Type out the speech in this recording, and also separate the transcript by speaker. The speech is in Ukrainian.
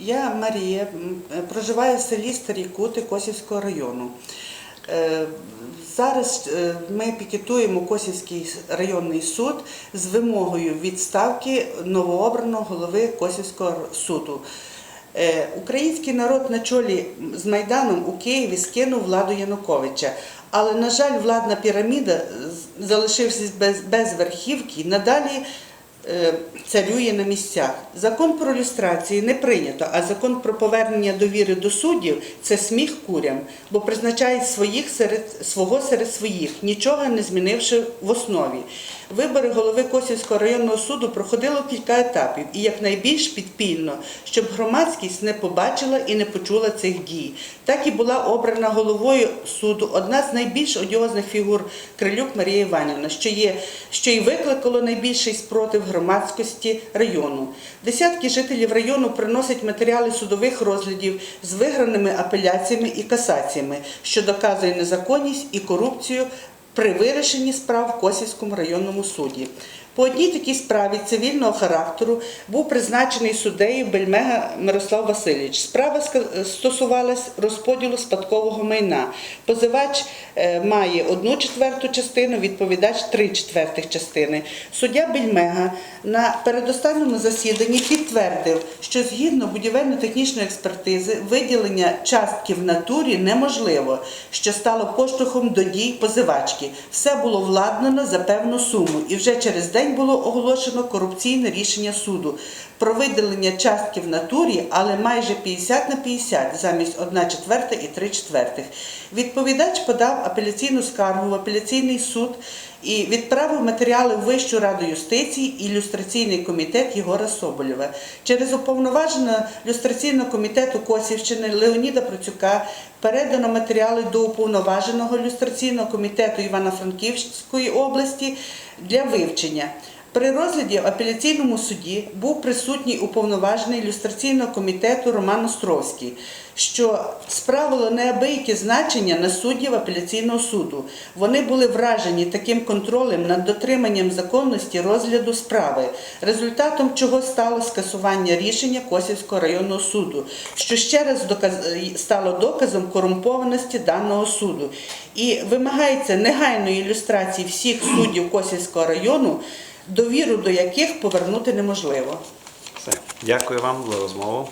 Speaker 1: Я Марія, е, проживаю в селі Старі Кути Косівського району. Е, Зараз е, ми пікетуємо Косівський районний суд з вимогою відставки новообраного голови Косівського суду. Український народ на чолі з Майданом у Києві скинув владу Януковича. Але, на жаль, владна піраміда з- залишившись без, верхівки, надалі царює на місцях. Закон про люстрацію не прийнято, а закон про повернення довіри до суддів це сміх курям, бо призначають своїх серед свого серед своїх, нічого не змінивши в основі. Вибори голови Косівського районного суду проходило кілька етапів і якнайбільш підпільно, щоб громадськість не побачила і не почула цих дій. Так і була обрана головою суду одна з найбільш одіозних фігур Крилюк Марія Іванівна, що є що й викликало найбільший спротив громадськості району. Десятки жителів району приносять матеріали судових розглядів з виграними апеляціями і касаціями, що доказує незаконність і корупцію при вирішенні справ в Косівському районному суді. По одній такій справі цивільного характеру був призначений суддею Бельмега Мирослав Васильович. Справа стосувалась розподілу спадкового майна. Позивач е, має одну четверту частину, відповідач три четвертих частини. Суддя Бельмега на передостанньому засіданні підтвердив, що згідно будівельно-технічної експертизи виділення частки в натурі неможливо, що стало поштовхом до дій позивачки. Все було владнано за певну суму, і вже через день було оголошено корупційне рішення суду про виділення частки в натурі, але майже 50 на 50 замість 1 четверта і 3 четвертих. Відповідач подав апеляційну скаргу в апеляційний суд і відправив матеріали в Вищу раду юстиції і ілюстраційний комітет Єгора Соболєва. Через уповноваженого люстраційного комітету Косівщини Леоніда Процюка передано матеріали до уповноваженого люстраційного комітету Івано-Франківської області для вивчення. При розгляді в апеляційному суді був присутній уповноважений ілюстраційного комітету Роман Островський, що справило неабияке значення на суддів апеляційного суду. Вони були вражені таким контролем над дотриманням законності розгляду справи, результатом чого стало скасування рішення Косівського районного суду, що ще раз доказ- стало доказом корумпованості даного суду. І вимагається негайної ілюстрації всіх суддів Косівського району довіру до яких повернути неможливо.
Speaker 2: Все. Дякую вам за розмову.